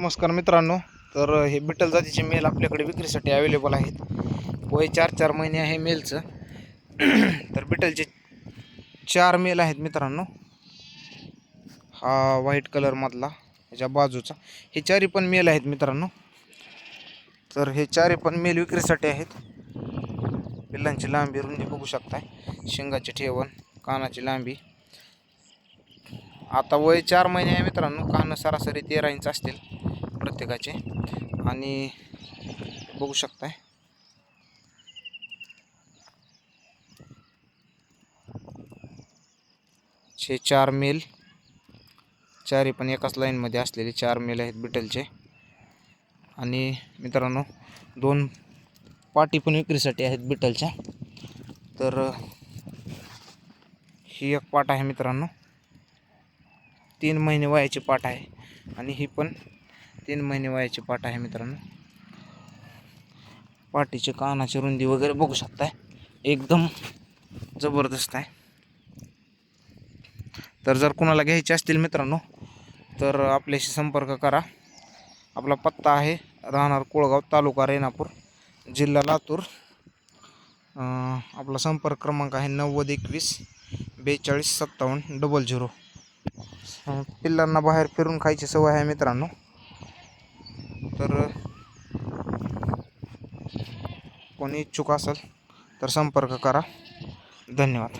नमस्कार मित्रांनो तर हे बिटल जातीचे मेल आपल्याकडे विक्रीसाठी अवेलेबल आहेत. वय चार चार महिने आहे मेलचं. तर बिटलचे चार मेल आहेत मित्रांनो. हा व्हाईट कलरमधला ह्याच्या बाजूचा. हे चारी पण मेल आहेत मित्रांनो. तर हे चारी पण मेल विक्रीसाठी आहेत. पिल्लांची लांबी रुंदी बघू शकताय. शेंगाची ठेवण कानाची लांबी. आता वय चार महिने आहे मित्रांनो. कानं सरासरी तेरा इंच असतील. प्रत्येकाचे. आणि बघू शकताय. हे चार मेल चारी पण एकाच लाईनमध्ये असलेले चार मेल आहेत बिटलचे आणि मित्रांनो दोन पाटी पण विक्रीसाठी आहेत बिटलच्या तर ही एक पाट आहे मित्रांनो. तीन महिने वयाची पाट आहे. आणि ही पण तीन महिने वयाची पाट आहे मित्रांनो. पाटीची कानाची रुंदी वगैरे बघू शकताय. एकदम जबरदस्त आहे. तर जर कुणाला घ्यायचे असतील मित्रांनो तर आपल्याशी संपर्क करा. आपला पत्ता आहे राहणार कोळगाव तालुका रेणापूर जिल्हा लातूर. आपला संपर्क क्रमांक आहे नव्वद एकवीस बेचाळीस सत्तावन्न डबल झिरो. पिल्लांना बाहेर फिरून खायची सवय आहे मित्रांनो. तर कोणी इच्छुक असेल तर संपर्क करा. धन्यवाद.